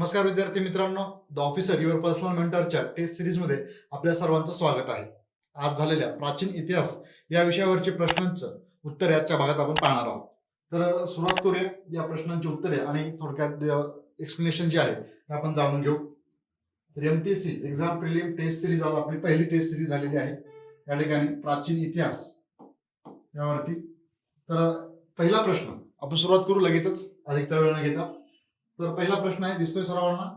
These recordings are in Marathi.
नमस्कार विद्यार्थी मित्रांनो द ऑफिसर युअर पर्सनल मेंटरच्या टेस्ट सिरीजमध्ये आपल्या सर्वांचं स्वागत आहे. आज झालेल्या प्राचीन इतिहास या विषयावरचे प्रश्नांचं उत्तर याच्या भागात आपण पाहणार आहोत. तर सुरुवात करूया या प्रश्नांची उत्तरे आणि थोडक्यात एक्सप्लेनेशन जे आहे ते आपण जाणून घेऊ. तर C exam prelim test series आज आपली पहिली टेस्ट सिरीज झालेली आहे. या ठिकाणी प्राचीन इतिहास यावरती. तर पहिला प्रश्न आपण सुरुवात करू लगेचच. अधिकचा वेळ न घेता. तर पहिला प्रश्न आहे दिसतोय सर्वांना?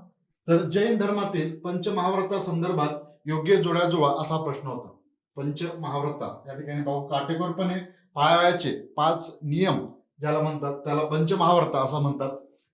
तर जैन धर्मातील पंचमहाव्रता संदर्भात योग्य जोड्या जुळा असा प्रश्न होता. पंचमहाव्रता या ठिकाणी भाऊ काटेकोरपणे पाळावयाचे पाच नियम ज्याला म्हणतात त्याला पंचमहाव्रता असं म्हणतात.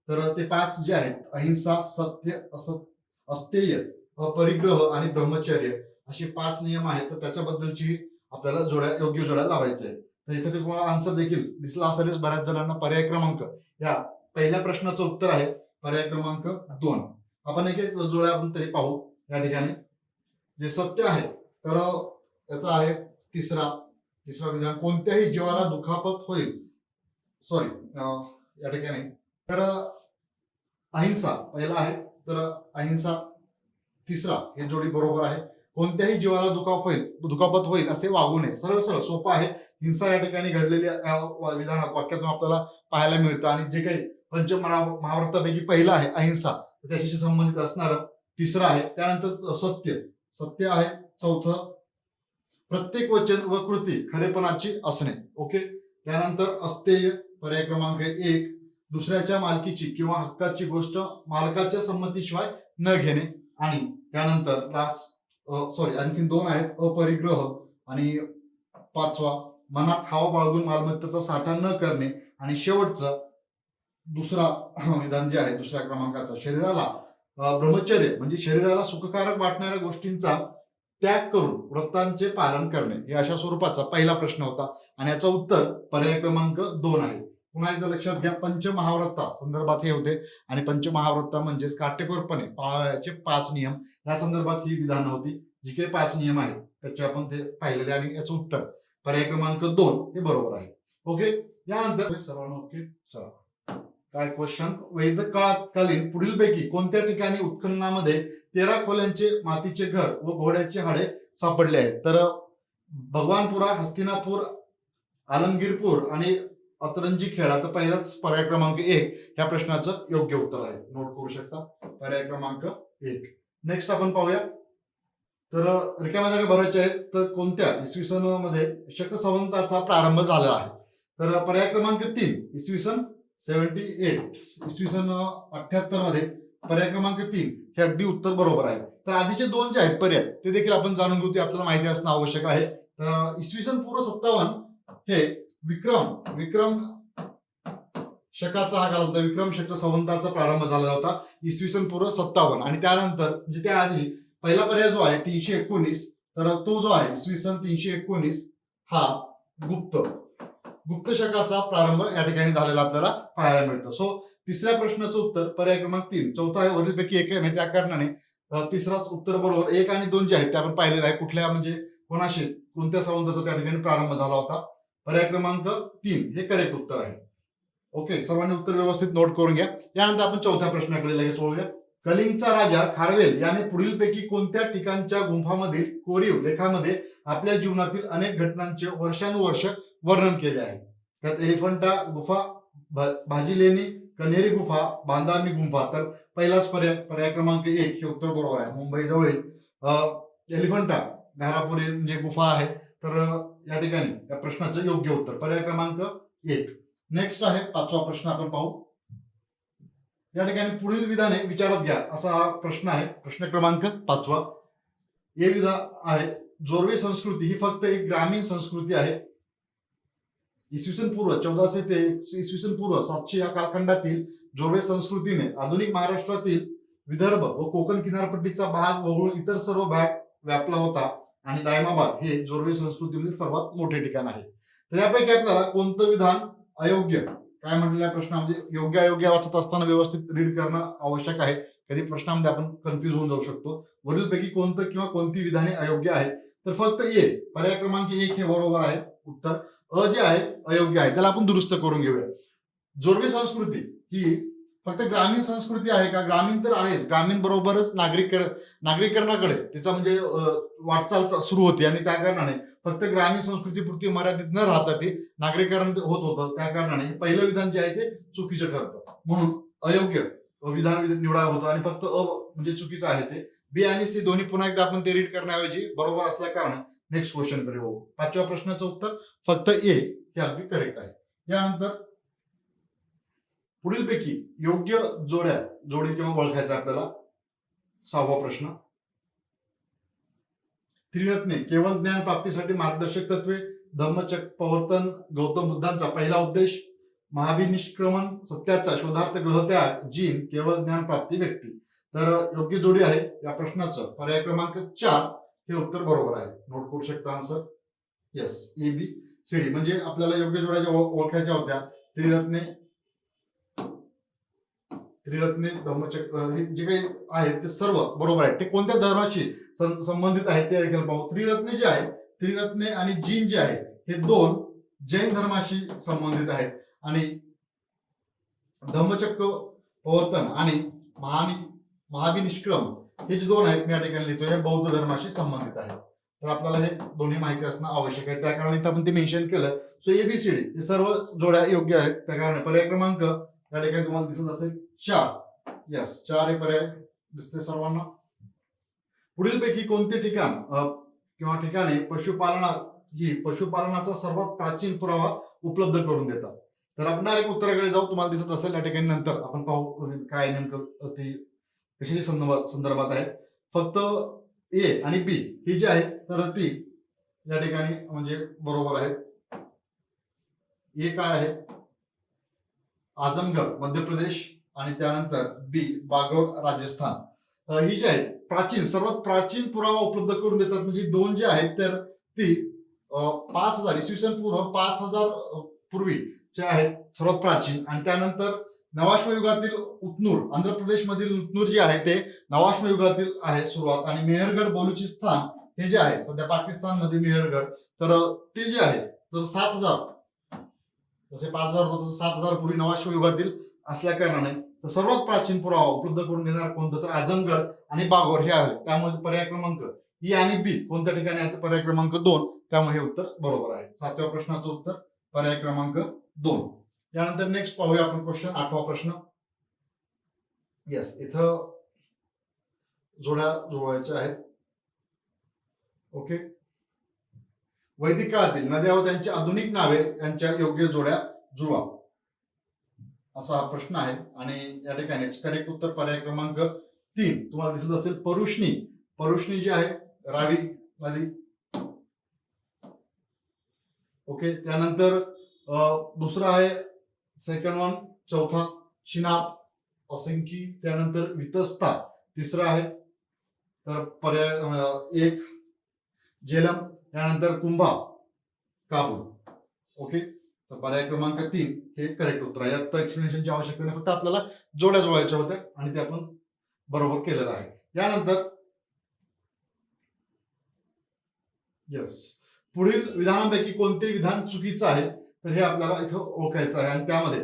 तर ते पाच जे आहेत अहिंसा सत्य असत अस्तेय अपरिग्रह आणि ब्रह्मचर्य असे पाच नियम आहेत. तर त्याच्याबद्दलची आपल्याला जोड्या योग्य जोड्या लावायच्या आहेत. तर इथे तुम्हाला आन्सर देखील दिसला असेलच बऱ्याच जणांना. पर्याय क्रमांक या पहिल्या प्रश्नाचं उत्तर आहे पर्याय क्रमांक दोन. आपण एक एक जोड्या आपण तरी पाहू या ठिकाणी. जे सत्य आहे तर याचा आहे तिसरा. तिसरा विधान कोणत्याही जीवाला दुखापत होईल. सॉरी या ठिकाणी. तर अहिंसा पहिला आहे तर अहिंसा. तिसरा हे जोडी बरोबर आहे. कोणत्याही जीवाला दुखापत होईल दुखापत होईल असे वागू नये. सरळ सरळ सोपं आहे. हिंसा या ठिकाणी घडलेली विधान वाक्यातून आपल्याला पाहायला मिळतं. आणि जे काही पंच महाभारतापैकी पहिला आहे अहिंसा. त्याच्याशी संबंधित असणार तिसरं आहे त्यानंतर सत्य. सत्य आहे चौथं प्रत्येक वचन व कृती खरेपणाची असणे. ओके? त्यानंतर अस्तेय पर्याय क्रमांक एक दुसऱ्याच्या मालकीची किंवा हक्काची गोष्ट मालकाच्या संमतीशिवाय न घेणे. आणि त्यानंतर लास्ट सॉरी आणखी दोन आहेत अपरिग्रह आणि पाचवा मनात हाव बाळगून मालमत्तेचा साठा न करणे आणि शेवटचं दुसरा विधान जे आहे दुसऱ्या क्रमांकाचा शरीराला ब्रह्मचर्य म्हणजे शरीराला सुखकारक वाटणाऱ्या गोष्टींचा त्याग करून व्रतांचे पालन करणे हे अशा स्वरूपाचा पहिला प्रश्न होता. आणि याचं उत्तर पर्याय क्रमांक दोन आहे. पुन्हा एकदा लक्षात घ्या पंचमहाव्रता संदर्भात हे होते. आणि पंचमहाव्रता म्हणजेच काटेकोरपणे पाळायचे पाच नियम. या संदर्भात ही विधानं होती. जी काही पाच नियम आहेत त्याचे आपण ते पाहिलेले आणि याचं उत्तर पर्याय क्रमांक दोन हे बरोबर आहे. ओके यानंतर सर्वांना ओके चला. काय क्वेश्चन वैदिक काळातकालीन पुढीलपैकी कोणत्या ठिकाणी उत्खननामध्ये तेरा खोल्यांचे मातीचे घर व घोड्याचे हाडे सापडले आहेत? तर भगवानपुरा हस्तिनापूर आलमगीरपूर आणि अतरंजी खेळा तर पहिलाच पर्याय क्रमांक एक ह्या प्रश्नाचं योग्य उत्तर आहे. नोट करू शकता? पर्याय क्रमांक एक. नेक्स्ट आपण पाहूया. तर रिकाम्या जागा भरायच्या आहेत तर कोणत्या? इसवी सनमध्ये शकसवंताचा प्रारंभ झाला आहे. तर पर्याय क्रमांक तीन इसवी सन सेव्हन्टी एट इसवी सन अठ्याहत्तरमध्ये पर्याय क्रमांक तीन हे अगदी उत्तर बरोबर आहे. तर आधीचे दोन जे आहेत पर्याय ते देखील आपण जाणून घेऊ ते आपल्याला माहिती असणं आवश्यक आहे. तर इसवी सन पूर्व सत्तावन्न हे विक्रम विक्रम शकाचा हा काल होता. विक्रम शक संवंताचा प्रारंभ झालेला होता इसवी सन पूर्व सत्तावन्न. आणि त्यानंतर म्हणजे त्याआधी पहिला पर्याय जो आहे तीनशे एकोणीस तर तो जो आहे इसवी सन तीनशे एकोणीस हा गुप्त गुप्त शकाचा प्रारंभ या ठिकाणी झालेला आपल्याला पाहायला मिळतो. सो तिसऱ्या प्रश्नाचं उत्तर पर्याय क्रमांक तीन. चौथा आहे वरीलपैकी एक आहे त्या कारणाने तिसराच उत्तर बरोबर एक आणि दोन जे आहेत ते आपण पाहिलेलं आहे. कुठल्या म्हणजे कोणाशी कोणत्या संबंधाचा त्या ठिकाणी प्रारंभ झाला होता? पर्याय क्रमांक तीन हे करेक्ट उत्तर आहे. ओके सर्वांनी उत्तर व्यवस्थित नोट करून घ्या. यानंतर आपण चौथ्या प्रश्नाकडे लगेच वळूया. कलिंगचा राजा खारवेल याने पुढीलपैकी कोणत्या ठिकाणच्या गुंफामधील कोरीव लेखामध्ये आपल्या जीवनातील अनेक घटनांचे वर्षानुवर्ष वर्णन केले आहे? त्यात एलिफंटा गुफा भाजी लेणी कन्हेरी गुफा बांधामी गुंफा. तर पहिलाच पर्याय पर्याय क्रमांक एक हे उत्तर बरोबर आहे. मुंबई जवळील अं, एलिफंटा घारापुरी म्हणजे गुफा आहे. तर या ठिकाणी या प्रश्नाचं योग्य उत्तर. पर्याय क्रमांक एक. नेक्स्ट आहे पाचवा प्रश्न आपण पाहू. या ठिकाणी पुढील विधाने विचारात घ्या. असा हा प्रश्न आहे. प्रश्न क्रमांक पाचवा. हे विधा आहे. जोरवे संस्कृती ही फक्त एक ग्रामीण संस्कृती आहे. इसवी सन पूर्व चौदाशे ते इसवी सन पूर्व सातशे या कालखंडातील जोरवे संस्कृतीने आधुनिक महाराष्ट्रातील विदर्भ व कोकण किनारपट्टीचा भाग वगळून इतर सर्व भाग व्यापला होता. आणि दायमाबाद हे जोरवे संस्कृतीमधील सर्वात मोठे ठिकाण आहे. तर यापैकी आपल्याला कोणतं विधान अयोग्य? काय म्हटलेल्या प्रश्नामध्ये म्हणजे योग्य अयोग्य वाचत असताना व्यवस्थित रीड करणं आवश्यक आहे. कधी प्रश्नामध्ये आपण कन्फ्युज होऊन जाऊ शकतो. वरीलपैकी कोणतं किंवा कोणती विधाने अयोग्य आहेत? तर फक्त ए पर्याय क्रमांक एक हे बरोबर आहे. उत्तर अ जे आहे अयोग्य आहे त्याला आपण दुरुस्त करून घेऊया. जोरवे संस्कृती ही फक्त ग्रामीण संस्कृती आहे का? ग्रामीण तर आहेच. ग्रामीण बरोबरच नागरिक नागरीकरणाकडे. त्याचा म्हणजे वाटचाल सुरू होती आणि त्या कारणाने फक्त ग्रामीण संस्कृतीपुरती मर्यादित न राहता ते नागरीकरण होत होतं. त्या कारणाने पहिलं विधान जे आहे ते चुकीचं ठरतं. म्हणून अयोग्य विधान निवडा होतं आणि फक्त अ म्हणजे चुकीचं आहे ते. बी आणि सी दोन्ही पुन्हा एकदा आपण ते रीड करण्याऐवजी बरोबर असल्या कारण नेक्स्ट क्वेश्चनकडे बघू पाचव्या प्रश्नाचं उत्तर फक्त ए हे अगदी करेक्ट आहे. यानंतर पुढीलपैकी योग्य जोड्या जोडी किंवा ओळखायचा आपल्याला? सहावा प्रश्न. त्रिरत्ने केवळ ज्ञान प्राप्तीसाठी मार्गदर्शक तत्वे धम्मचक प्रवर्तन गौतम बुद्धांचा पहिला उद्देश महाभिनिष्क्रमण सत्याचा शोधार्थ ग्रहत्याग जीन केवळ ज्ञान प्राप्ती व्यक्ती. तर योग्य जोडी आहे या प्रश्नाचं. पर्याय क्रमांक चार हे उत्तर बरोबर आहे. नोट करू शकता answer yes A B C D म्हणजे आपल्याला योग्य जोड्याच्या ओळखायच्या होत्या. त्रिरत्ने त्रिरत्ने धर्मचक्र हे जे काही आहेत ते सर्व बरोबर आहेत. ते कोणत्या धर्माशी संबंधित आहेत ते देखील पाहू. त्रिरत्ने जे आहे त्रिरत्ने आणि जीन जे आहे हे दोन जैन धर्माशी संबंधित आहेत. आणि धम्मचक्र प्रवर्तन आणि महानि महाविनिष्क्रम हे जे दोन आहेत मी या ठिकाणी लिहितो हे बौद्ध धर्माशी संबंधित आहेत. तर आपल्याला हे दोन्ही माहिती असणं आवश्यक आहे. त्या कारणाने आपण ते मेन्शन केलं. सो एबीसीडी हे सर्व जोड्या योग्य आहेत. त्या कारणाने पर्याय क्रमांक या ठिकाणी तुम्हाला दिसत असेल चार. यस चार हे पर्याय दिसते सर्वांना. पुढीलपैकी कोणते ठिकाण किंवा ठिकाणे पशुपालना ही पशुपालनाचा सर्वात प्राचीन पुरावा उपलब्ध करून देतात. तर आपण डायरेक्ट उत्तराकडे जाऊ तुम्हाला दिसत असेल या ठिकाणी नंतर. आपण पाहू काय नेमकं ते कशाच्या संदर्भात संदर्भात आहेत? फक्त ए आणि बी ही जी आहे तर ती या ठिकाणी म्हणजे बरोबर आहे ए काय आहे? आजमगड मध्य प्रदेश आणि त्यानंतर बी बागोर राजस्थान. ही जी आहे प्राचीन सर्वात प्राचीन पुरावा उपलब्ध करून देतात म्हणजे दोन जे आहेत तर ती पाच हजार इसवी सन पूर्व पाच हजार अ, पूर्वीचे आहेत सर्वात प्राचीन. आणि त्यानंतर नवाश्म युगातील उत्नूर आंध्र प्रदेश मधील उत्नूर जे आहे ते नवाश्म युगातील आहे सुरुवात. आणि मेहरगड बलुचिस्तान हे जे आहे सध्या पाकिस्तानमध्ये मेहरगड तर ते जे आहे तर सात हजार. जसे पाच हजार होतं सात हजार पूर्वी नवाश्म युगातील असल्या कारणाने. तर सर्वात प्राचीन पुरावा उपलब्ध करून देणार कोणतं? तर आझमगड आणि बागोर हे आहे त्यामध्ये पर्याय क्रमांक ई आणि बी कोणत्या ठिकाणी आहे पर्याय क्रमांक दोन. त्यामुळे हे उत्तर बरोबर आहे. सातव्या प्रश्नाचं उत्तर पर्याय क्रमांक दोन. यानंतर नेक्स्ट पाहूया आपण क्वेश्चन आठवा प्रश्न. येस इथं जोड्या जुळवायच्या आहेत. ओके वैदिक काळातील नद्या व त्यांची आधुनिक नावे यांच्या योग्य जोड्या जुळवा. असा हा प्रश्न आहे. आणि या ठिकाणी करेक्ट उत्तर पर्याय क्रमांक तीन. तुम्हाला दिसत असेल परुष्णी. परुष्णी जी आहे रावी नदी. ओके त्यानंतर दुसरा आहे सेकंड वन चौथा शिनाब असंख्य त्यानंतर वितस्ता तिसरा आहे. तर पर्याय एक झेलम त्यानंतर कुंभा काबूल. ओके तर पर्याय क्रमांक तीन हे करेक्ट उत्तर आहे. यात एक्सप्लेनेशनची आवश्यकता नाही. फक्त आपल्याला जोड्या जोडायच्या होत्या आणि ते आपण बरोबर केलेलं आहे. यानंतर येस पुढील विधानांपैकी कोणते विधान चुकीचं आहे? तर हे आपल्याला इथं ओळखायचं आहे. आणि त्यामध्ये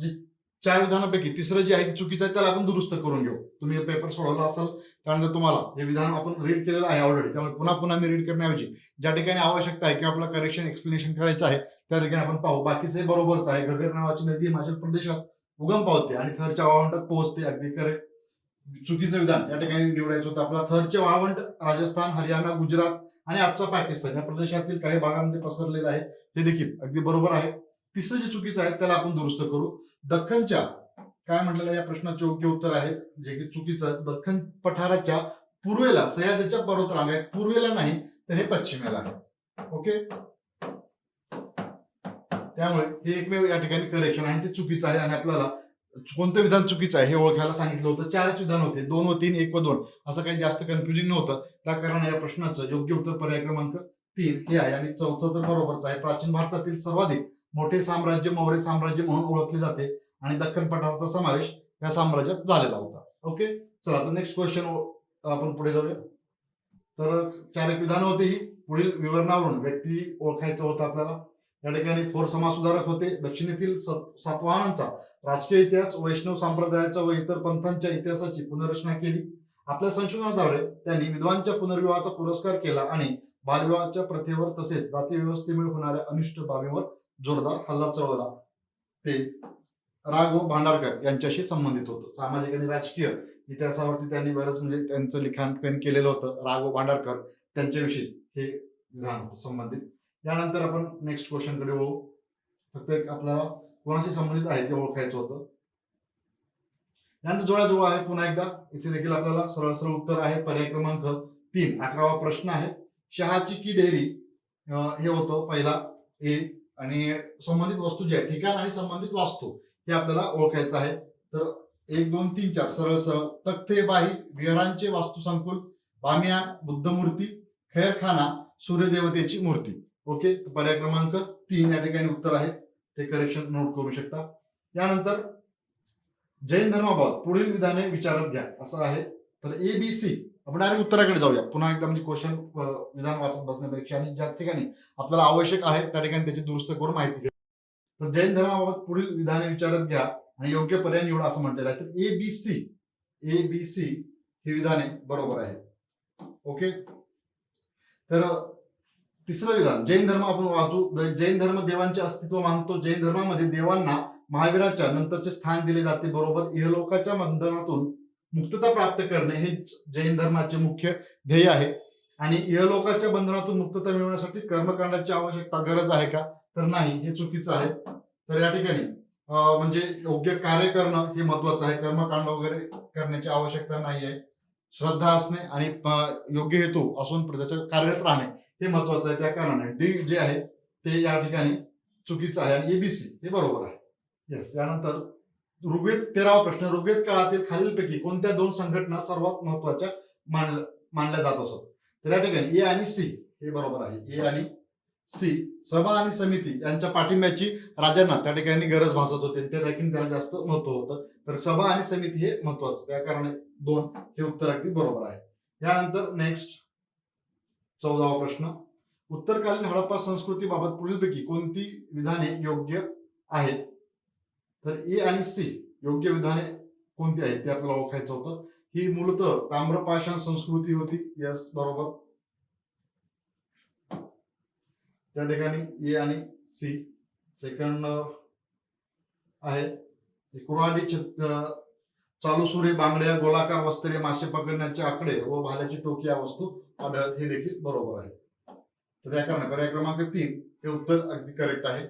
जी जे चार विधानापैकी तिसरं जे आहे ते चुकीचं आहे त्याला आपण दुरुस्त करून घेऊ. तुम्ही पेपर सोडवला असाल त्यानंतर तुम्हाला हे विधान आपण रीड केलेलं आहे ऑलरेडी त्यामुळे पुन्हा पुन्हा मी रीड करण्याऐवजी ज्या ठिकाणी आवश्यकता आहे किंवा आपलं करेक्शन एक्सप्लेनेशन करायचं आहे त्या ठिकाणी आपण पाहू. बाकीचं बरोबरच आहे. गगर नावाची नदी हिमाचल प्रदेशात उगम पावते आणि थरच्या वाळवंटात पोहोचते. अगदी करेक्ट चुकीचं विधान. या ठिकाणी निवडायचं होतं आपला थरचे वाळवंट राजस्थान हरियाणा गुजरात आणि आजचा पाकिस्तान या प्रदेशातील काही भागांमध्ये पसरलेलं आहे. हे देखील अगदी बरोबर आहे. तिसरं जे चुकीचं आहे त्याला आपण दुरुस्त करू. दख्खनच्या काय म्हटलेलं या प्रश्नाचे योग्य उत्तर आहे जे की चुकीचं दख्खन पठाराच्या पूर्वेला सह्याद्रीच्या पर्वतरांगा आहेत पूर्वेला नाही तर हे पश्चिमेला आहे. ओके? त्यामुळे हे एकमेव या ठिकाणी करेक्शन आहे. ते चुकीचं आहे आणि आपल्याला कोणतं विधान चुकीचं आहे हे ओळखायला सांगितलं होतं. चारच विधान होते. दोन व तीन एक व दोन. असं काही जास्त कन्फ्युजिंग नव्हतं. त्या कारणाने या प्रश्नाचं योग्य उत्तर पर्याय क्रमांक तीन हे आहे आणि चौथं तर बरोबरच आहे. प्राचीन भारतातील सर्वाधिक मोठे साम्राज्य मौर्य साम्राज्य म्हणून ओळखले जाते आणि दख्खन पठाराचा समावेश या साम्राज्यात झालेला होता. ओके? चला तर नेक्स्ट क्वेश्चन आपण पुढे जाऊया. तर चार एक विधान होती ही. पुढील विवरणावरून व्यक्ती ओळखायचं होतं आपल्याला. या ठिकाणी थोर समाजसुधारक होते. दक्षिणेतील सातवाहनांचा राजकीय इतिहास वैष्णव संप्रदायाचा व इतर पंथांच्या इतिहासाची पुनर्रचना केली. आपल्या संशोधनाद्वारे त्यांनी विद्वांच्या पुनर्विवाहाचा पुरस्कार केला आणि बालविवाहाच्या प्रथेवर तसेच जाती व्यवस्थेमुळे होणाऱ्या अनिष्ट बाबीवर जोरदार हल्ला चढवला. ते राघव भांडारकर यांच्याशी संबंधित होतं. सामाजिक आणि राजकीय इतिहासावरती त्यांनी बरंच म्हणजे त्यांचं लिखाण त्यांनी केलेलं होतं. राघव भांडारकर त्यांच्याविषयी हे विधान होतं संबंधित. यानंतर आपण नेक्स्ट क्वेश्चनकडे वळू. फक्त आपल्याला कोणाशी संबंधित आहे ते ओळखायचं होतं. यानंतर जोड्याजवळ आहे पुन्हा एकदा. इथे देखील आपल्याला सरळ सरळ उत्तर आहे. पर्याय क्रमांक तीन. अकरावा प्रश्न आहे. शहाची की डेअरी हे होतं पहिला ए आणि संबंधित वस्तू जे आहे ठिकाण आणि संबंधित वास्तू हे आपल्याला ओळखायचं आहे. तर एक दोन तीन चार सरळ सरळ तख्ते बाही विहारांचे बामिया बामियान बुद्धमूर्ती खैरखाना सूर्यदेवतेची मूर्ती. ओके पर्याय क्रमांक तीन या ठिकाणी उत्तर आहे. ते करेक्शन नोट करू शकता. यानंतर जैन धर्माबाबत पुढील विधाने विचारात घ्या. असं आहे. तर ए बी सी आपण डायरेक्ट उत्तराकडे जाऊया. पुन्हा एकदा म्हणजे क्वेश्चन विधान वाचत बसण्यापेक्षा आणि ज्या ठिकाणी आपल्याला आवश्यक आहे त्या ठिकाणी त्याची दुरुस्त करून माहिती घ्या. तर जैन धर्माबाबत पुढील विधाने विचारात घ्या आणि योग्य पर्याय निवडा असं म्हटलेलं आहे. तर ए बी सी ए बी सी ही विधाने बरोबर आहे ओके तर तिसरं विधान जैन धर्म आपण वाचू जैन धर्म देवांचे अस्तित्व मानतो. जैन धर्मामध्ये देवांना महावीराच्या नंतरचे स्थान दिले जाते. बरोबर इहलोकाच्या बंधनातून मुक्तता प्राप्त करणे हे जैन धर्माचे मुख्य ध्येय आहे. आणि इहलोकाच्या बंधनातून मुक्तता मिळवण्यासाठी कर्मकांडाची आवश्यकता गरज आहे का? तर नाही हे चुकीचं आहे. तर या ठिकाणी म्हणजे योग्य कार्य करणं हे महत्वाचं आहे. कर्मकांड वगैरे करण्याची आवश्यकता नाही आहे. श्रद्धा असणे आणि योग्य हेतू असून त्याच्या कार्यरत राहणे हे महत्वाचं आहे. त्या कारणाने डी जे आहे ते या ठिकाणी चुकीचं आहे. आणि एबीसी हे बरोबर आहे. येस यानंतर ऋग्वेद तेरावा प्रश्न ऋग्वेद काळातील खालीलपैकी कोणत्या दोन संघटना सर्वात महत्त्वाच्या मानल्या मानल्या जात असत? तर या ठिकाणी ए आणि सी हे बरोबर आहे. ए आणि सी सभा आणि समिती यांच्या पाठिंब्याची राजांना त्या ठिकाणी गरज भासत होते ते रॅकिंग त्याला जास्त महत्त्व होतं. तर सभा आणि समिती हे महत्वाचं त्या कारणे दोन हे उत्तर अगदी बरोबर आहे. यानंतर नेक्स्ट चौदावा प्रश्न. उत्तरकालीन हडप्पा संस्कृतीबाबत पुढीलपैकी कोणती विधाने योग्य आहेत? तर ए आणि सी योग्य विधाने कोणती आहेत? ते आपल्याला ओळखायचं होतं. ही मूलतः ताम्रपाषाण संस्कृती होती. यस बरोबर. त्या ठिकाणी ए आणि सी सेकंड आहे. कुराडी चालू सुरे बांगड्या गोलाकार वस्त्रे मासे पकडण्याचे आकडे व भाल्याची टोकी या वस्तू आढळत हे देखील बरोबर आहे. तर त्या कारण पर्याय क्रमांक तीन हे उत्तर अगदी करेक्ट आहे.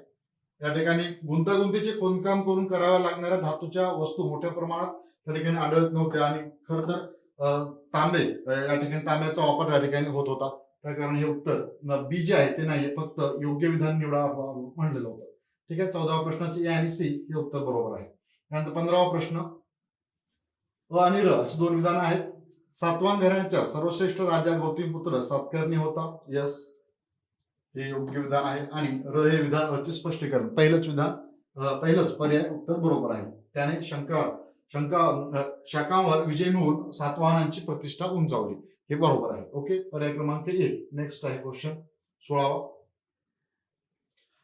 या ठिकाणी गुंतागुंतीचे खोदकाम करून कराव्या लागणाऱ्या धातूच्या वस्तू मोठ्या प्रमाणात त्या ठिकाणी आढळत नव्हत्या. आणि खर तर तांबे या ठिकाणी तांब्याचा वापर या ठिकाणी होत होता. त्या कारणे हे उत्तर बी जे आहे ते नाही फक्त योग्य विधान निवडा म्हणलेलं होतं. ठीक आहे चौदावा प्रश्नाचे ए आणि सी हे उत्तर बरोबर आहे. त्यानंतर पंधरावा प्रश्न अ आणि र अशी दोन विधानं आहेत. सातवान घराण्याच्या सर्वश्रेष्ठ राजा गौतमीपुत्र सातकर्णी होता. यस हे योग्य विधान आहे आणि र हे विधान अचे स्पष्टीकरण पहिलंच विधान पहिलंच पर्याय उत्तर बरोबर आहे. त्याने शंका शंका अ, विजय मिळवून सातवाहनांची प्रतिष्ठा उंचावली. हे बरोबर आहे. ओके? पर्याय क्रमांक एक. नेक्स्ट आहे क्वेश्चन सोळावा.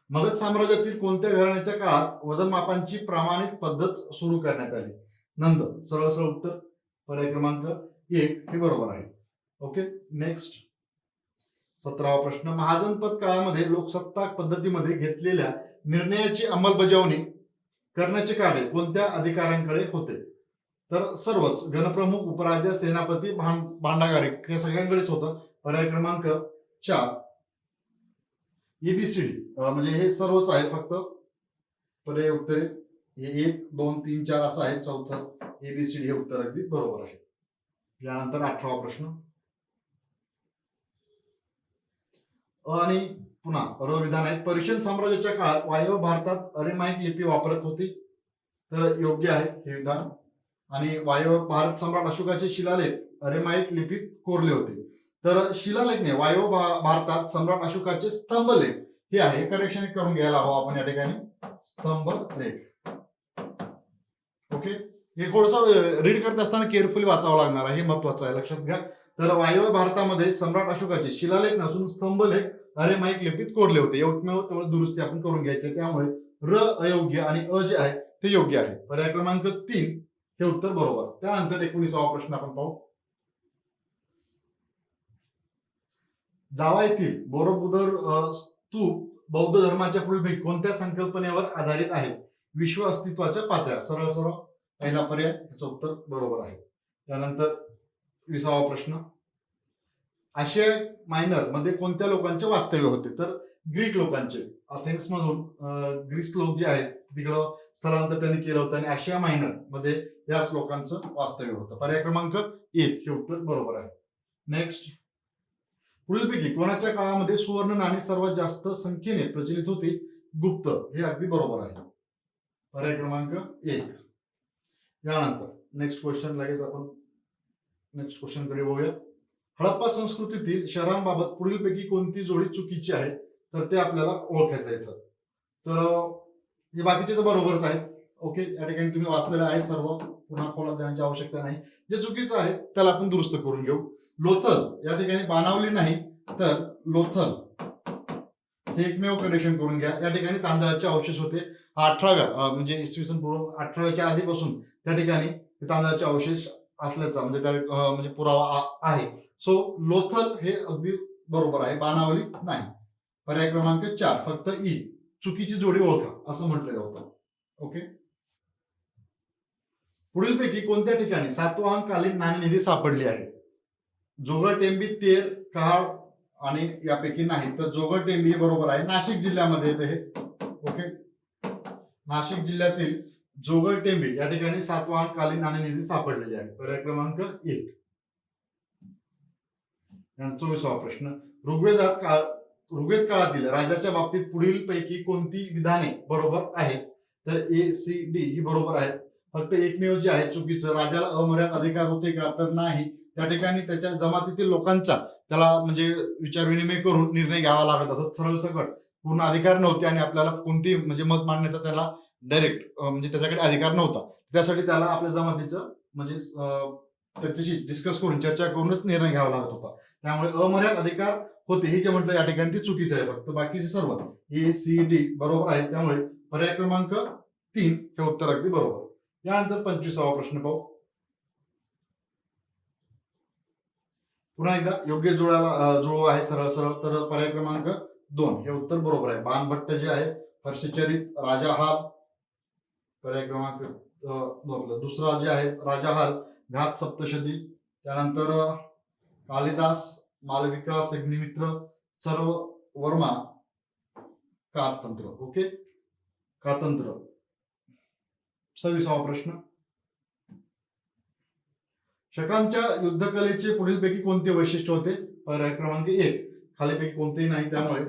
मगध साम्राज्यातील कोणत्या घराण्याच्या काळात वजनमापांची प्रमाणित पद्धत सुरू करण्यात आली? नंद. सरळ सरळ उत्तर. पर्याय क्रमांक एक. हे बरोबर आहे. ओके? नेक्स्ट सतरावा प्रश्न. महाजनपद काळामध्ये लोकसत्ता पद्धतीमध्ये घेतलेल्या निर्णयाची अंमलबजावणी करण्याचे कार्य कोणत्या अधिकाऱ्यांकडे होते? तर सर्वच गणप्रमुख उपराज्य सेनापती भां- भांडागारी हे सगळ्यांकडेच होतं. पर्याय क्रमांक चार. एबीसीडी म्हणजे हे सर्वच आहे फक्त. पर्याय उत्तरे. हे एक दोन तीन चार असं आहे. चौथं एबीसीडी हे उत्तर अगदी बरोबर आहे. यानंतर अठरावा प्रश्न अ आणि पुन्हा र विधान आहेत. पर्शियन साम्राज्याच्या काळात वायव्य भारतात अरेमाईक लिपी वापरत होती. तर योग्य आहे हे विधान. आणि वायव्य भारत सम्राट अशोकाचे शिलालेख अरेमाईक लिपीत कोरले होते. तर शिलालेखने वायव्य भारतात सम्राट अशोकाचे स्तंभलेख हे आहे. करेक्शन करून घ्यायला हवं आपण या ठिकाणी. स्तंभ लेख ओके हे थोडस रीड करत असताना केअरफुली वाचावं लागणार आहे. हे महत्वाचं आहे. लक्षात घ्या. तर वायव्य भारतामध्ये सम्राट अशोकाचे शिलालेख नसून स्तंभलेख अरेमाईक लिपीत कोरले होते. एकमेव तेवढं दुरुस्ती आपण करून घ्यायचे. त्यामुळे र अयोग्य आणि अ जे आहे ते योग्य आहे. पर्याय क्रमांक तीन हे उत्तर बरोबर. त्यानंतर एकोणीसावा प्रश्न आपण पाहू. जावा येथील बोरोबुदर स्तूप बौद्ध धर्माच्या पूर्वी कोणत्या संकल्पनेवर आधारित आहे? विश्व अस्तित्वाच्या पातळ्या. सरळ सरळ. पहिला पर्याय याचं उत्तर बरोबर आहे. त्यानंतर विसावा प्रश्न. आशिया मायनरमध्ये कोणत्या लोकांचे वास्तव्य होते? तर ग्रीक लोकांचे. अथेन्स मधून ग्रीस लोक जे आहेत तिकडं स्थलांतर त्यांनी केलं होतं आणि आशिया मायनरमध्ये याच लोकांचं वास्तव्य होतं. पर्याय क्रमांक एक हे उत्तर बरोबर आहे. नेक्स्ट पुढीलपैकी कोणाच्या काळामध्ये सुवर्ण नाणी सर्वात जास्त संख्येने प्रचलित होती? गुप्त हे अगदी बरोबर आहे. पर्याय क्रमांक एक. यानंतर नेक्स्ट क्वेश्चन लगेच आपण नेक्स्ट क्वेश्चनकडे बघूया. हडप्पा संस्कृतीतील शहरांबाबत पुढीलपैकी कोणती जोडी चुकीची आहे? तर ते आपल्याला ओळखायचं आहे तर हे बाकीचे तर बरोबरच आहेत. ओके या ठिकाणी तुम्ही वाचलेलं आहे सर्व. पुन्हा खोला देण्याची आवश्यकता नाही. जे चुकीचं आहे त्याला आपण दुरुस्त करून घेऊ. लोथल या ठिकाणी बाणावली नाही तर लोथल. हे एकमेव करेक्शन करून घ्या. या ठिकाणी तांदळाचे अवशेष होते. अठराव्या म्हणजे इसवी सन पूर्व अठराव्याच्या आधीपासून त्या ठिकाणी तांदळाचे अवशेष असल्याचा म्हणजे त्या म्हणजे पुरावा आहे. सो लोथल हे अगदी बरोबर आहे बाणावली नाही. पर्याय क्रमांक चार फक्त ई. चुकीची जोडी ओळखा असं म्हटलेलं होतं. ओके पुढीलपैकी कोणत्या ठिकाणी सातवाहनकालीन नाणेनिधी सापडली आहे? जोगळटेंबी तेर कहाळ आणि यापैकी नाही. तर जोगळटेंबी हे बरोबर आहे. नाशिक जिल्ह्यामध्ये येते हे. ओके नाशिक जिल्ह्यातील जोगळटेंबी या ठिकाणी सातवाहनकालीन नाणेनिधी सापडलेली आहे पर्याय क्रमांक एक. यांचा चोवीसावा प्रश्न. ऋग्वेदात काळ ऋग्वेद काळातील राजाच्या बाबतीत पुढील पैकी कोणती विधाने बरोबर आहेत? तर ए सी डी ही बरोबर आहेत. फक्त एकमेव जे आहे चुकीचं. राजाला अमर्याद अधिकार होते का तर नाही. त्या ठिकाणी त्याच्या जमातीतील लोकांचा त्याला म्हणजे विचार विनिमय करून निर्णय घ्यावा लागत असत. सरळ सकट पूर्ण अधिकार नव्हते आणि आपल्याला कोणती म्हणजे मत मांडण्याचा त्याला डायरेक्ट म्हणजे त्याच्याकडे अधिकार नव्हता. त्यासाठी त्याला आपल्या जमातीचं म्हणजे त्याच्याशी डिस्कस करून चर्चा करूनच निर्णय घ्यावा लागत होता. त्यामुळे अमर्याद अधिकार होते हे जे म्हटलं या ठिकाणी ते चुकीचं आहे. फक्त बाकीचे सर्व ए सी डी बरोबर आहे त्यामुळे पर्याय क्रमांक तीन हे उत्तर अगदी बरोबर. यानंतर पंचवीसावा प्रश्न पाहू. पुन्हा एकदा योग्य जुळाला जुळव आहे सरळ सरळ. तर पर्याय क्रमांक दोन हे उत्तर बरोबर आहे. बाणभट्ट जे आहे हर्षचरित राजाहाल पर्याय क्रमांक बघलं दुसरा जे आहे राजाहार घात सप्तशती. त्यानंतर कालिदास मालविकास अग्निमित्र सर्व वर्मा कातंत्र. ओके? कातंत्र. सव्वीसावा प्रश्न. शकांच्या युद्धकलेचे पुढीलपैकी कोणते वैशिष्ट्य होते? पर्याय क्रमांक एक. खालीपैकी कोणतेही नाही त्यामुळे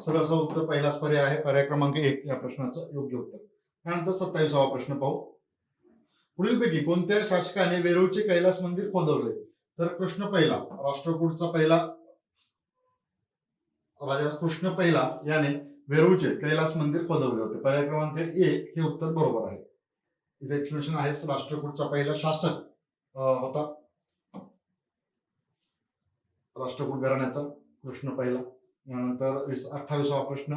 सरळ उत्तर पहिलाच पर्याय आहे. पर्याय क्रमांक एक या प्रश्नाचं योग्य उत्तर. त्यानंतर सत्तावीसावा प्रश्न पाहू. पुढीलपैकी कोणत्या शासकाने वेरूळचे कैलास मंदिर खोदवले? तर कृष्ण पहिला राष्ट्रकूटचा पहिला राजा कृष्ण पहिला याने वेरूळचे कैलास मंदिर खोदवले होते. पर्याय क्रमांक एक हे उत्तर बरोबर आहे. इथे एक्सप्लेनेशन आहे राष्ट्रकूटचा पहिला शासक होता. राष्ट्रकूट घराण्याचा कृष्ण पहिला. यानंतर अठ्ठावीसावा प्रश्न.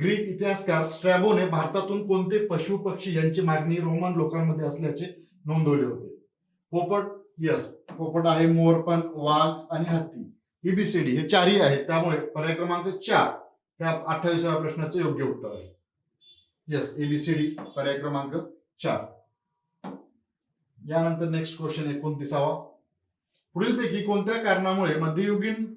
ग्रीक इतिहासकार स्ट्रॅबोने भारतातून कोणते पशु पक्षी यांची मागणी रोमन लोकांमध्ये असल्याचे नोंदवले होते? पोपट यस पोपट आहे मोरपण वाघ आणि हत्ती. एबीसीडी हे चारही आहेत. त्यामुळे पर्याय क्रमांक चार त्या अठ्ठावीसाव्या प्रश्नाचे योग्य उत्तर आहे. यस एबीसीडी पर्याय क्रमांक चार. यानंतर नेक्स्ट क्वेश्चन एकोणतीसावा. पुढीलपैकी कोणत्या कारणामुळे मध्ययुगीन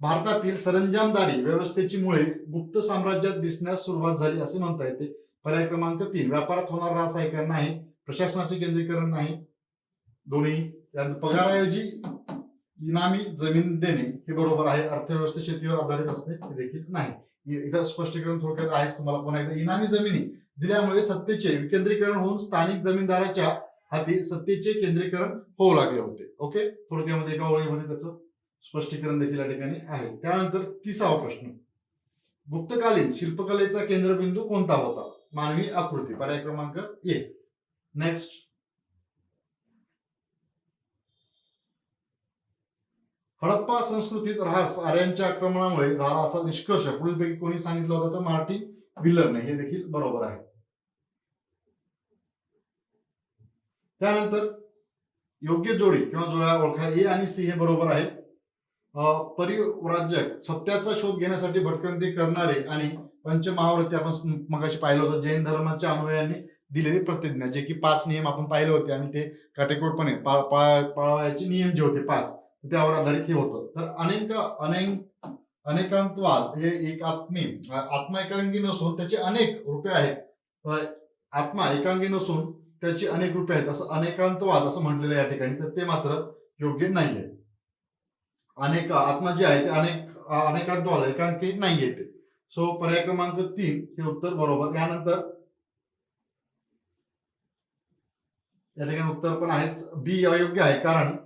भारतातील सरंजामदारी व्यवस्थेची मुळे गुप्त साम्राज्यात दिसण्यास सुरुवात झाली असे म्हणता येते. पर्याय क्रमांक तीन व्यापारात होणार रास आहे का? नाही. प्रशासनाचे केंद्रीकरण नाही. दोन्ही पगाराऐवजी इनामी जमीन देणे हे बरोबर आहे. अर्थव्यवस्था शेतीवर आधारित असणे हे देखील नाही. इथं स्पष्टीकरण थोडक्यात आहेच तुम्हाला पुन्हा एकदा. इनामी जमिनी दिल्यामुळे सत्तेचे विकेंद्रीकरण होऊन स्थानिक जमीनदाराच्या हाती सत्तेचे केंद्रीकरण होऊ लागले होते. ओके? थोडक्यामध्ये एका ओळीमध्ये त्याचं. स्पष्टीकरण देखील या ठिकाणी आहे. त्यानंतर तिसावा प्रश्न. गुप्तकालीन शिल्पकलेचा केंद्रबिंदू कोणता होता? मानवी आकृती पर्याय क्रमांक एक नेक्स्ट हडप्पा संस्कृतीत ऱ्हास आर्यांच्या आक्रमणामुळे झाला असा निष्कर्ष. पुढीलपैकी कोणी सांगितलं होतं तर मार्टिन विलरने हे देखील बरोबर आहे. त्यानंतर योग्य जोडी किंवा जोड्या ओळखा ए आणि सी हे बरोबर आहे परिव्राजक सत्याचा शोध घेण्यासाठी भटकंती करणारे आणि पंचमहाव्रती आपण मगाशी पाहिलं होतं जैन धर्माच्या अनुयायांनी दिलेली प्रतिज्ञा जे की पाच नियम आपण पाहिले होते आणि ते काटेकोरपणे पा- पाळायचे नियम जे होते पाच त्यावर आधारित हे होतं. तर अनेक अनेक अनेकांतवाद हे एक आत्मी आत्मा एकांगी नसून त्याचे अनेक रूपे आहेत. आत्मा एकांगी नसून त्याची अनेक रूपे आहेत. असं अनेकांतवाद असं म्हटलेलं या ठिकाणी तर ते मात्र योग्य नाहीये. अनेक आत्मा जे आहे ते अनेक अनेकांतवाद एकांकी नाहीये ते. सो पर्याय क्रमांक तीन हे उत्तर बरोबर. यानंतर या ठिकाणी उत्तर पण आहे. बी अयोग्य आहे कारण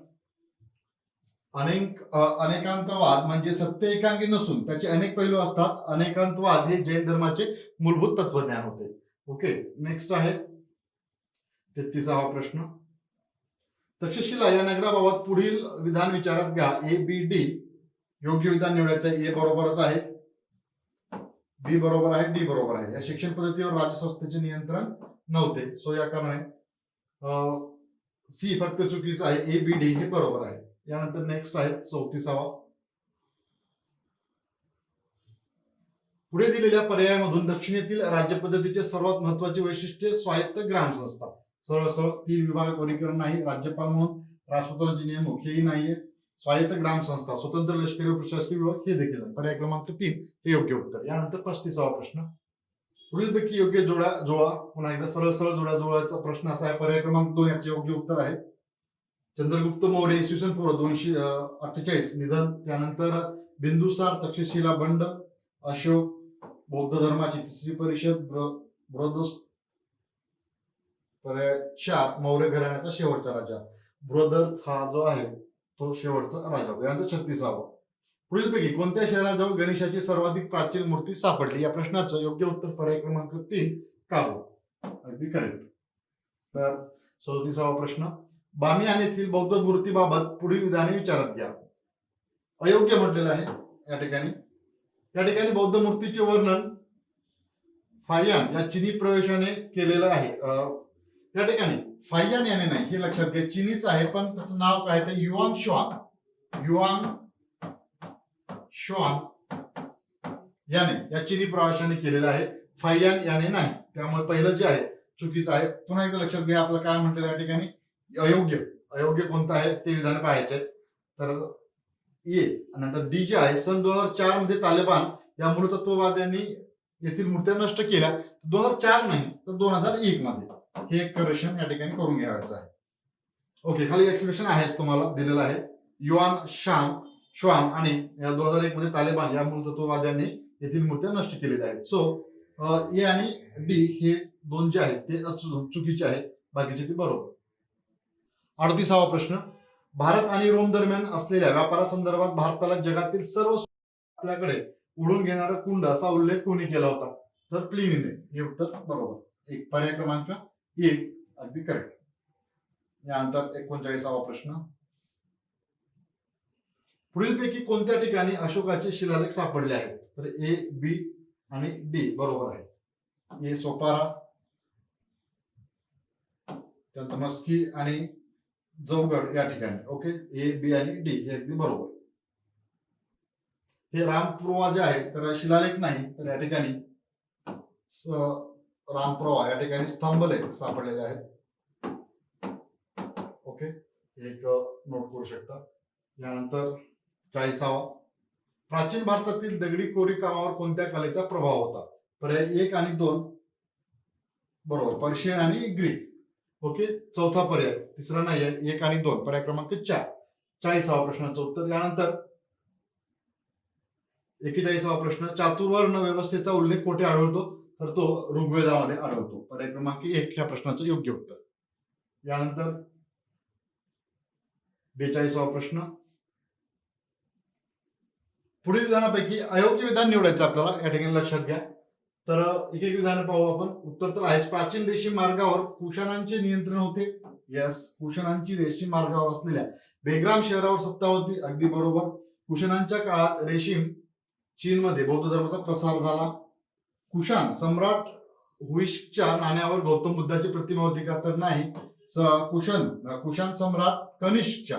अनेक अनेकांतवाद म्हणजे सत्य एकांकी नसून त्याचे अनेक पैलू असतात. अनेकांतवाद हे जैन धर्माचे मूलभूत तत्वज्ञान होते. ओके नेक्स्ट आहे. तेहतीसावा प्रश्न. तक्षशिला या नगराबाबत पुढील विधान विचारात घ्या. ए बी डी योग्य विधान निवडायचं ए बरोबरच आहे. बी बरोबर आहे डी बरोबर आहे. या शिक्षण पद्धतीवर राज्य संस्थेचे नियंत्रण नव्हते. सो या कारणाने सी फक्त चुकीचं आहे. ए बी डी हे बरोबर आहे. यानंतर नेक्स्ट आहे चौतीसावा. पुढे दिलेल्या पर्यायामधून दक्षिणेतील राज्य पद्धतीचे सर्वात महत्त्वाचे वैशिष्ट्य स्वायत्त ग्राम संस्था तीन विभागात वर्गीकरण नाही राज्यपाल म्हणून राष्ट्रपतींचे नेमणूक हेही नाहीये स्वायत्त ग्राम संस्था स्वतंत्र लष्करी प्रशासकीय विभाग हे देखील आहे पर्याय क्रमांक तीन हे योग्य उत्तर. यानंतर पस्तीसावा प्रश्न. पुढीलपैकी योग्य जोडा जोडा पुन्हा एकदा सरळ सरळ जोडा जोडाचा प्रश्न असा आहे. पर्याय क्रमांक दोन याचे योग्य उत्तर आहे. चंद्रगुप्त मौर्य इसवी सन पूर्व दोनशे अठ्ठेचाळीस निधन त्यानंतर बिंदुसार तक्षशिला बंड अशोक बौद्ध धर्माची तिसरी परिषद ब्र- ब्रदस पर्याय चार मौर्य घराण्याचा शेवटचा राजा. ब्रदर्स हा जो आहे तो शेवटचा राजा होता. यानंतर छत्तीसावा. पुढीलपैकी कोणत्या शहराजवळ गणेशाची सर्वाधिक प्राचीन मूर्ती सापडली? या प्रश्नाचं योग्य उत्तर पर्याय क्रमांक तीन काबो अगदी करेक्ट तर चौतीसावा प्रश्न. बामियान येथील बौद्ध मूर्तीबाबत पुढील विधाने विचारात घ्या. अयोग्य म्हटलेलं आहे या ठिकाणी. या ठिकाणी बौद्ध मूर्तीचे वर्णन फायन या चिनी प्रवेशाने केलेलं आहे. या ठिकाणी फायान याने नाही हे लक्षात घ्या. चिनीच आहे पण त्याचं नाव काय तर युआंग श्वान. युआंग श्वान याने या चिनी प्रवाशाने केलेलं आहे. फायन याने नाही. त्यामुळे पहिलं जे आहे चुकीचं आहे. पुन्हा एकदा लक्षात घ्या आपलं काय म्हटलेलं या ठिकाणी? अयोग्य. अयोग्य कोणतं आहे? ते विधान पाहायचे आहेत. तर ए नंतर डी जे आहे सन दोन हजार चारमध्ये तालिबान या मूलतत्ववाद्यांनी येथील मूर्त्या नष्ट केल्या. दोन हजार चार नाही तर दोन हजार एक मध्ये. हे एक करेक्शन या ठिकाणी करून घ्यायचं आहे. ओके खाली एक्सप्रेशन आहेच तुम्हाला दिलेलं आहे. युआन शाम श्वाम आणि या दोन हजार एक मध्ये तालिबान या मूलतत्ववाद्यांनी येथील मूर्त्या नष्ट केलेल्या आहेत. सो ए आणि डी हे दोन जे आहेत ते चुकीचे आहेत बाकीचे ते बरोबर. अडतीसावा प्रश्न. भारत आणि रोम दरम्यान असलेल्या व्यापारासंदर्भात भारताला जगातील सर्व आपल्याकडे उडून घेणारा कुंड असा उल्लेख कोणी केला होता? तर प्लिनीने. हे उत्तर बरोबर. एक पर्याय क्रमांक ही अगदी करेक्ट यानंतर एकोणचाळीसावा प्रश्न. पुढीलपैकी कोणत्या ठिकाणी अशोकाचे शिलालेख सापडले आहेत? तर ए बी आणि डी बरोबर आहे ए सोपारा त्यानंतर मस्की आणि जवगड या ठिकाणी ओके ए बी आणि डी हे अगदी बरोबर. हे रामपुरवा जे आहे तर शिलालेख नाही तर या ठिकाणी रामप्रवा या ठिकाणी स्तंभले सापडलेले आहेत. ओके एक नोट करू शकता. यानंतर चाळीसावा. प्राचीन भारतातील दगडी कोरी कामावर कोणत्या कलेचा प्रभाव होता? पर्याय एक आणि दोन. बरोबर. पर्शियन आणि ग्रीक. ओके चौथा पर्याय. तिसरा नाही आहे. एक आणि दोन. पर्याय क्रमांक चार. चाळीसावा प्रश्नाचं उत्तर यानंतर. एकेचाळीसावा प्रश्न. चातुर्वर्ण व्यवस्थेचा उल्लेख कुठे आढळतो? तर तो ऋग्वेदामध्ये आढळतो. पर्याय क्रमांक एक ह्या प्रश्नाचं योग्य उत्तर. यानंतर बेचाळीसावा प्रश्न. पुढील विधानापैकी अयोग्य विधान निवडायचं आपल्याला या ठिकाणी लक्षात घ्या. तर एक एक विधान पाहू आपण. उत्तर तर आहेच. प्राचीन रेशीम मार्गावर कुशाणांचे नियंत्रण होते. यस कुशणांची रेशीम मार्गावर असलेल्या बेग्राम शहरावर सत्ता होती. अगदी बरोबर. कुशनांच्या काळात रेशीम चीनमध्ये बौद्ध धर्माचा प्रसार झाला. कुशान सम्राट हुईशच्या नाण्यावर गौतम बुद्धाची प्रतिमा होती का तर नाही. कुशन कुशान सम्राट कनिष्कच्या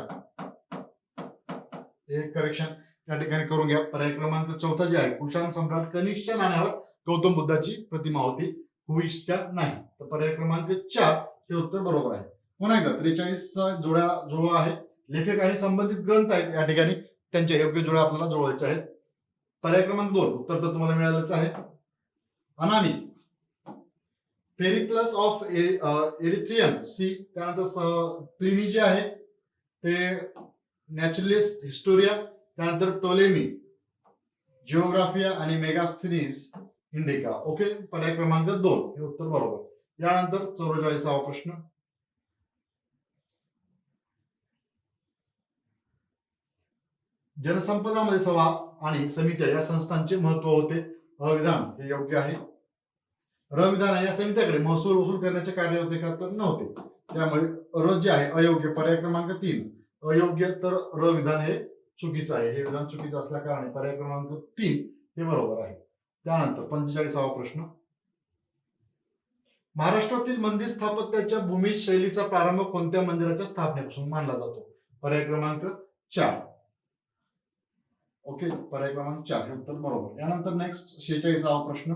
एक करेक्शन या ठिकाणी करून घ्या. पर्याय क्रमांक चौथा जे आहे कुशान सम्राट कनिष्कच्या नाण्यावर गौतम बुद्धाची प्रतिमा होती हुईशच्या नाही. तर पर्याय क्रमांक चार हे उत्तर बरोबर आहे. पुन्हा एकदा त्रेचाळीस जोड्या जुळवा आहे. लेखक आणि संबंधित ग्रंथ आहेत या ठिकाणी. त्यांच्या योग्य जोड्या आपल्याला जुळवायच्या आहेत. पर्याय क्रमांक दोन उत्तर तर तुम्हाला मिळालंच आहे. अनामी. पेरिप्लस ऑफ एरिथ्रियन सी त्यानंतर प्लिनी जे आहे ते नॅचरलिस्ट हिस्टोरिया त्यानंतर टोलेमी जिओग्राफिया आणि मेगास्थिनीस इंडिका ओके पर्याय क्रमांक दोन. हे उत्तर बरोबर. यानंतर चौवेचाळीसावा प्रश्न. जनसंपदामध्ये सभा आणि समित्या या संस्थांचे महत्त्व होते. अविधान हे योग्य आहे. रविधान या समित्याकडे महसूल वसूल करण्याचे कार्य होते का तर नव्हते. त्यामुळे र जे आहे अयोग्य पर्याय क्रमांक तीन. अयोग्य तर र विधान हे चुकीचं आहे. हे विधान चुकीचं असल्या कारणे पर्याय क्रमांक तीन हे बरोबर आहे. त्यानंतर पंचेचाळीसावा प्रश्न. महाराष्ट्रातील मंदिर स्थापत्याच्या भूमी शैलीचा प्रारंभ कोणत्या मंदिराच्या स्थापनेपासून मानला जातो? पर्याय क्रमांक चार. ओके पर्याय क्रमांक चार हे उत्तर बरोबर. यानंतर नेक्स्ट शेहेचाळीसावा प्रश्न.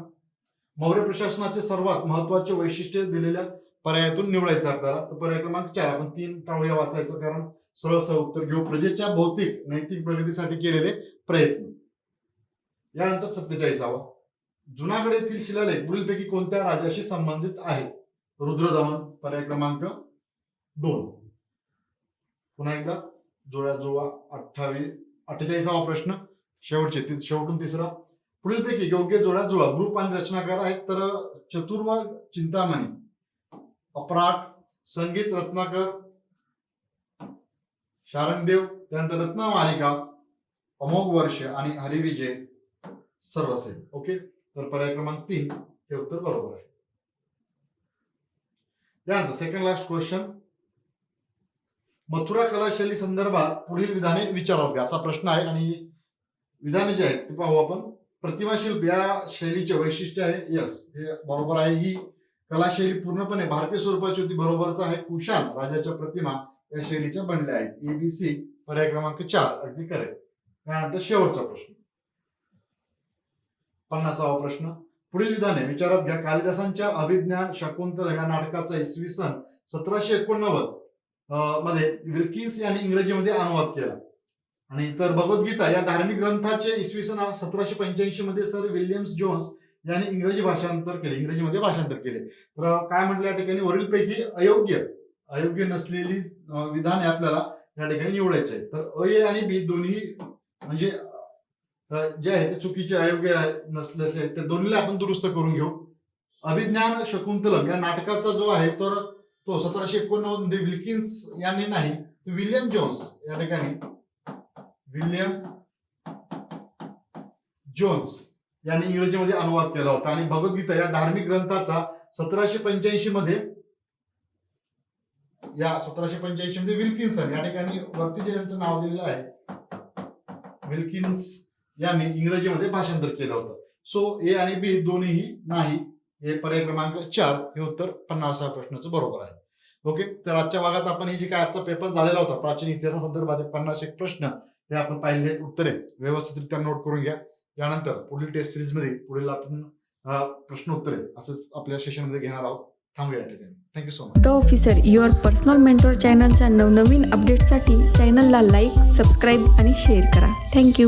मौर्य प्रशासनाचे सर्वात महत्त्वाचे वैशिष्ट्य दिलेल्या पर्यायातून निवडायचं आपल्याला. तर पर्याय क्रमांक चार आपण तीन टाळूया वाचायचं कारण सरळ सरळ उत्तर घेऊ. प्रजेच्या भौतिक नैतिक प्रगतीसाठी केलेले प्रयत्न. यानंतर सत्तेचाळीसावा. जुनागड येथील शिलालेख पुढीलपैकी कोणत्या राजाशी संबंधित आहे? रुद्रदमन पर्याय क्रमांक दोन. पुन्हा एकदा. जोड्या जुळवा अठ्ठावीस अठ्ठेचाळीसावा प्रश्न. शेवटचे शेवटून तिसरा. पुढीलपैकी योग्य जोड्या जुळा. ग्रुप आणि रचनाकार आहेत तर चतुर्व चिंतामणी अपराट संगीत रत्नाकर शारंगदेव त्यानंतर रत्ना मालिका अमोघ वर्ष आणि हरिविजय सर्वसे ओके? तर पर्याय क्रमांक तीन हे उत्तर बरोबर आहे. त्यानंतर सेकंड लास्ट क्वेश्चन मथुरा कलाशैली संदर्भात पुढील विधाने विचारात घ्या. असा प्रश्न आहे आणि विधाने जे आहेत ते पाहू आपण. प्रतिमाशिल्प या शैलीचे वैशिष्ट्य आहे. यस हे बरोबर आहे. ही कलाशैली पूर्णपणे भारतीय स्वरूपाची होती. बरोबरच आहे कुशाल राजाच्या प्रतिमा या शैलीच्या बनल्या आहेत. एबीसी पर्याय क्रमांक चार अगदी करेक्ट त्यानंतर शेवटचा प्रश्न. पन्नासावा प्रश्न. पुढील विधाने विचारात घ्या. कालिदासांच्या अभिज्ञान शकुंतल या नाटकाचा इसवी सन सतराशे एकोणनव्वदमध्ये विल्किन्स यांनी इंग्रजीमध्ये अनुवाद केला. आणि तर भगवद्गीता या धार्मिक ग्रंथाचे इसवी सन सतराशे पंच्याऐंशी मध्ये सर विल्यम्स जोन्स यांनी इंग्रजी भाषांतर केले इंग्रजीमध्ये भाषांतर केले. तर काय म्हटलं या ठिकाणी? वरीलपैकी अयोग्य अयोग्य नसलेली विधान विधाने आपल्याला या ठिकाणी निवडायचे. तर अ ए आणि बी दोन्ही म्हणजे जे आहे ते चुकीचे अयोग्य आहे, नसल्याचे आहेत, ते दोन्हीला आपण दुरुस्त करून घेऊ. अभिज्ञान शकुंतलम या नाटकाचा जो आहे तर तो सतराशे एकोणनव्वदमध्ये विल्किन्स यांनी नाही विल्यम जोन्स या ठिकाणी विल्यम जोन्स यांनी इंग्रजीमध्ये अनुवाद केला होता. आणि भगवद्गीता या धार्मिक ग्रंथाचा सतराशे पंच्याऐंशी मध्ये या सतराशे पंच्याऐंशी मध्ये विल्किन्सन या ठिकाणी वरती जे यांचं नाव दिलेलं आहे विल्किन्स यांनी इंग्रजीमध्ये भाषांतर केलं होतं. सो ए आणि बी दोन्हीही नाही. हे पर्याय क्रमांक चार हे उत्तर पन्नासाव्या प्रश्नाचं बरोबर आहे. ओके तर आजच्या भागात आपण हे जे काय आजचा पेपर झालेला होता प्राचीन इतिहासासंदर्भात पन्नास एक प्रश्न हे आपण पाहिले आहेत. उत्तरे व्यवस्थितरित्या नोट करून घ्या. यानंतर पुढील टेस्ट सिरीजमध्ये पुढील आपण प्रश्न उत्तरे असंच आपल्या सेशनमध्ये घेणार आहोत. थांबूया ठिकाणी. Thank you so much the officer your personal mentor चॅनलच्या नवनवीन अपडेटसाठी चॅनलला लाईक सबस्क्राईब आणि शेअर करा. Thank you